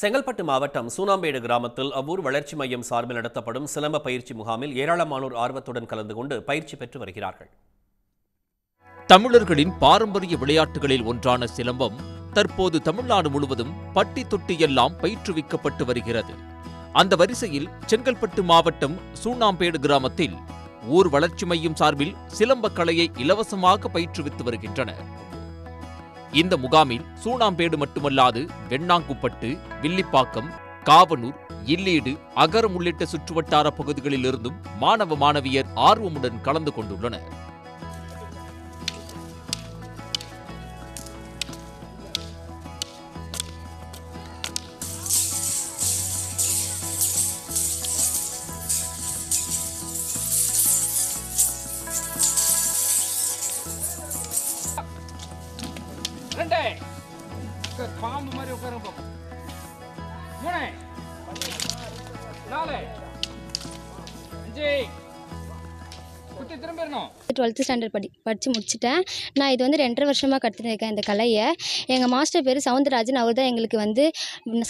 செங்கல்பட்டு மாவட்டம் சூனாம்பேடு கிராமத்தில் அவ்வூர் வளர்ச்சி மையம் சார்பில் நடத்தப்படும் சிலம்ப பயிற்சி முகாமில் ஏராளமானோர் ஆர்வத்துடன் கலந்து கொண்டு பயிற்சி பெற்று வருகிறார்கள். தமிழர்களின் பாரம்பரிய விளையாட்டுகளில் ஒன்றான சிலம்பம் தற்போது தமிழ்நாடு முழுவதும் பட்டி தொட்டி எல்லாம் பயிற்றுவிக்கப்பட்டு வருகிறது. அந்த வரிசையில் செங்கல்பட்டு மாவட்டம் சூனாம்பேடு கிராமத்தில் ஊர் வளர்ச்சி மையம் சார்பில் சிலம்பக் கலையை இலவசமாக பயிற்றுவித்து வருகின்றனர். இந்த முகாமில் சூனாம்பேடு மட்டுமல்லாது வெண்ணாங்குப்பட்டு வில்லிப்பாக்கம் காவனூர் இல்லீடு அகரம் உள்ளிட்ட சுற்றுவட்டார பகுதிகளிலிருந்தும் மாணவ மாணவியர் ஆர்வமுடன் கலந்து கொண்டுள்ளனர். ரெண்டு பாம்பு மாதிரி உட்காருங்க மூணு. நாலு. அஞ்சு. டுவெல்த்து ஸ்டாண்டர்ட் படி படித்து முடிச்சுட்டேன். நான் இது வந்து ரெண்டரை வருஷமாக கற்றுருக்கேன் இந்த கலையை. எங்கள் மாஸ்டர் பேர் சவுந்தரராஜன். அவர் தான் எங்களுக்கு வந்து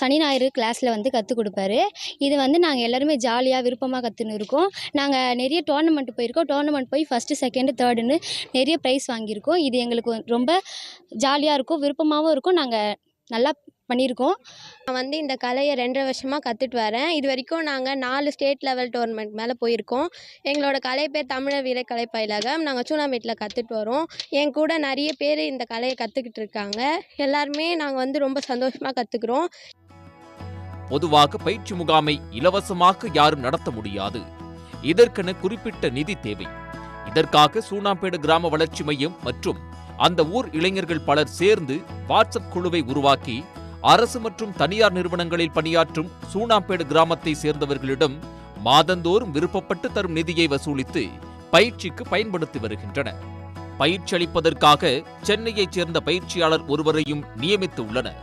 சனி ஞாயிறு கிளாஸில் வந்து கற்றுக் கொடுப்பாரு. இது வந்து நாங்கள் எல்லாருமே ஜாலியாக விருப்பமாக கற்றுன்னு இருக்கோம். நாங்கள் நிறைய டோர்னமெண்ட் போயிருக்கோம். டோர்னமெண்ட் போய் ஃபஸ்ட்டு செகண்டு தேர்டுன்னு நிறைய ப்ரைஸ் வாங்கியிருக்கோம். இது எங்களுக்கு ரொம்ப ஜாலியாக இருக்கும் விருப்பமாகவும் இருக்கும். நாங்கள் நல்லா பண்ணியிருக்கோம். நான் வந்து இந்த கலையை ரெண்டரை வருஷமாக கற்றுட்டு வரேன். இது வரைக்கும் நாங்கள் நாலு ஸ்டேட் லெவல் டோர்னமெண்ட் மேலே போயிருக்கோம். எங்களோட கலை பேர் தமிழர் வீர கலை பயிலகம். நாங்கள் சூனாமேட்டில் கற்றுட்டு வரோம். என் கூட நிறைய பேர் இந்த கலையை கற்றுக்கிட்டு இருக்காங்க. எல்லாருமே நாங்கள் வந்து ரொம்ப சந்தோஷமாக கற்றுக்குறோம் பொதுவாக பயிற்சி முகாமை இலவசமாக யாரும் நடத்த முடியாது. இதற்கென குறிப்பிட்ட நிதி தேவை. இதற்காக சூனாம்பேடு கிராம வளர்ச்சி மையம் மற்றும் அந்த ஊர் இளைஞர்கள் பலர் சேர்ந்து வாட்ஸ்அப் குழுவை உருவாக்கி அரசு மற்றும் தனியார் நிறுவனங்களில் பணியாற்றும் சூனாம்பேடு கிராமத்தை சேர்ந்தவர்களிடம் மாதந்தோறும் விருப்பப்பட்டு தரும் நிதியை வசூலித்து பயிற்சிக்கு பயன்படுத்தி வருகின்றனர். பயிற்சி அளிப்பதற்காக சென்னையைச் சேர்ந்த பயிற்சியாளர் ஒருவரையும் நியமித்து உள்ளனர்.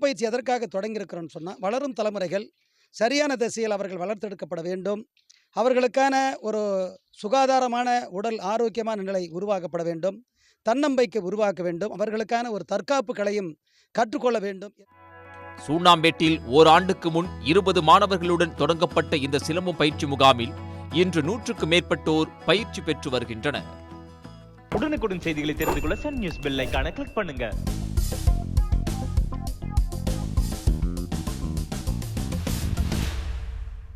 பயிற்சி எதற்காக தொடங்கியிருக்கிறோம்னு சொன்னால் வளரும் தலைமுறைகள் சரியான திசையில் அவர்கள் வளர்த்தெடுக்கப்பட வேண்டும். அவர்களுக்கான ஒரு சுகாதாரமான உடல் ஆரோக்கியமான நிலை உருவாக்கப்பட வேண்டும். தன்னம்பிக்கை உருவாக்க வேண்டும். அவர்களுக்கான ஒரு தற்காப்பு கலையும் கற்றுக்கொள்ள வேண்டும். சூண்ணாம்பேட்டில் ஓராண்டுக்கு முன் இருபது மாணவர்களுடன் தொடங்கப்பட்ட இந்த சிலம்பம் பயிற்சி முகாமில் இன்று நூற்றுக்கு மேற்பட்டோர் பயிற்சி பெற்று வருகின்றனர். உடனுக்குடன் செய்திகளை தெரிந்து கொள்ள சன் நியூஸ் பெல் ஐகானை கிளிக் பண்ணுங்க.